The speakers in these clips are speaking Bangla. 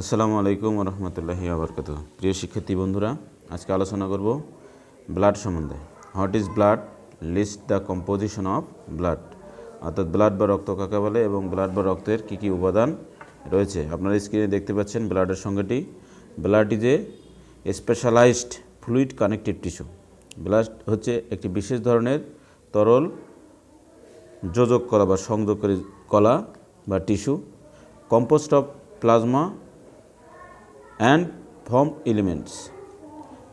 আসসালামু আলাইকুম রহমতুল্লাহি আবরকাত প্রিয় শিক্ষার্থী বন্ধুরা, আজকে আলোচনা করব ব্লাড সম্বন্ধে। What is blood list the composition of blood অর্থাৎ ব্লাড বা রক্ত কাকে বলে এবং ব্লাড বা রক্তের কী কী উপাদান রয়েছে। আপনারা স্ক্রিনে দেখতে পাচ্ছেন ব্লাডের সংজ্ঞাটি blood is a specialised fluid connective tissue blood হচ্ছে একটি বিশেষ ধরনের তরল যোজক কলা বা সংযোগকারী কলা বা tissue composed of plasma and form elements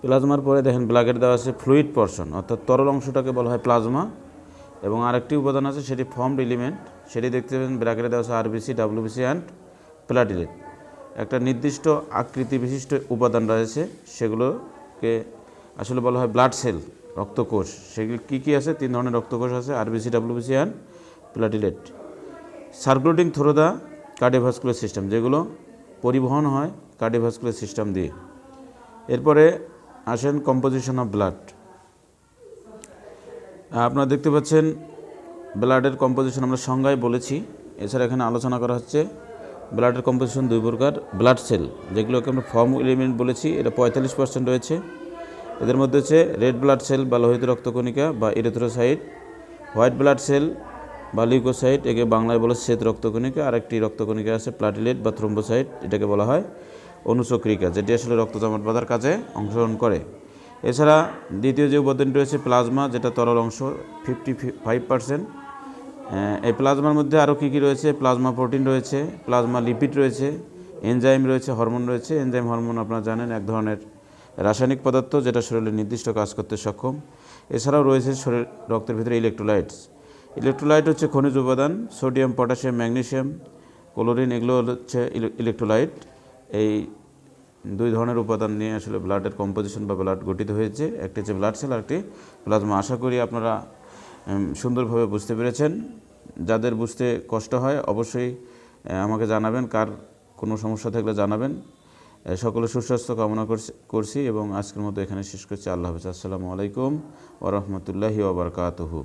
প্লাজমার পরে দেখেন ব্লাকেট দেওয়া আছে ফ্লুইড পর্শন অর্থাৎ তরল অংশটাকে বলা হয় প্লাজমা এবং আরেকটি উপাদান আছে, সেটি ফর্মড এলিমেন্ট সেটি দেখতে পাবেন ব্র্যাকেটে দেওয়া আছে আরবিসি ডাব্লিউবিসি অ্যান্ড প্লাটিলেট একটা নির্দিষ্ট আকৃতি বিশিষ্ট উপাদান রয়েছে, সেগুলোকে আসলে বলা হয় ব্লাড সেল রক্তকোষ। সেগুলি কী কী আছে? তিন ধরনের রক্তকোষ আছে RBC WBC and platelet circulating through the cardiovascular system যেগুলো পরিবহন হয় কার্ডিওভাস্কুলার সিস্টেম দিয়ে। এরপরে আসেন কম্পোজিশন অফ ব্লাড। আপনারা দেখতে পাচ্ছেন, ব্লাডের কম্পোজিশন আমরা সংজ্ঞায় বলেছি। এছাড়া এখানে আলোচনা করা হচ্ছে, ব্লাডের কম্পোজিশন দুই প্রকার, ব্লাড সেল, যেগুলোকে আমরা ফর্ম এলিমেন্ট বলেছি, এটা পঁয়তাল্লিশ পার্সেন্ট রয়েছে। এদের মধ্যে হচ্ছে রেড ব্লাড সেল বা লোহিত রক্তকণিকা বা ইরেথ্রোসাইট, হোয়াইট ব্লাড সেল বা লিউকোসাইট একে বাংলায় বলে শ্বেত রক্তকণিকা আর একটি রক্তকণিকা আছে প্লাটিলেট বা থ্রোম্বোসাইট, এটাকে বলা হয় অনুচক্রিকা, যেটি আসলে রক্ত জমাট বাঁধার কাজে অংশগ্রহণ করে। এছাড়া দ্বিতীয় যে উপাদানটি রয়েছে প্লাজমা, যেটা তরল অংশ ফিফটি ফাইভ পার্সেন্ট। এই প্লাজমার মধ্যে আরও কী কী রয়েছে? প্লাজমা প্রোটিন রয়েছে, প্লাজমা লিপিড রয়েছে, এনজাইম রয়েছে, হরমোন রয়েছে। এনজাইম, হরমোন আপনারা জানেন, এক ধরনের রাসায়নিক পদার্থ, যেটা শরীরে নির্দিষ্ট কাজ করতে সক্ষম। এছাড়াও রয়েছে শরীর, রক্তের ভিতরে ইলেকট্রোলাইটস। ইলেকট্রোলাইট হচ্ছে খনিজ উপাদান, সোডিয়াম, পটাশিয়াম ম্যাগনেসিয়াম ক্লোরিন, এগুলো হচ্ছে ইলেকট্রোলাইট। এই দুই ধরনের উপাদান নিয়ে আসলে ব্লাডের কম্পোজিশন বা ব্লাড গঠিত হয়েছে। একটি হচ্ছে ব্লাড সেল, আরেকটি প্লাজমা। আশা করি আপনারা সুন্দরভাবে বুঝতে পেরেছেন। যাদের বুঝতে কষ্ট হয়, অবশ্যই আমাকে জানাবেন। কার কোনো সমস্যা থাকলে জানাবেন। সকলে সুস্বাস্থ্য কামনা করছি করছি এবং আজকের মতো এখানে শেষ করছি। আল্লাহ হাফিজ। আসসালামু আলাইকুম ওরহমতুল্লাহি ওবরকাতহু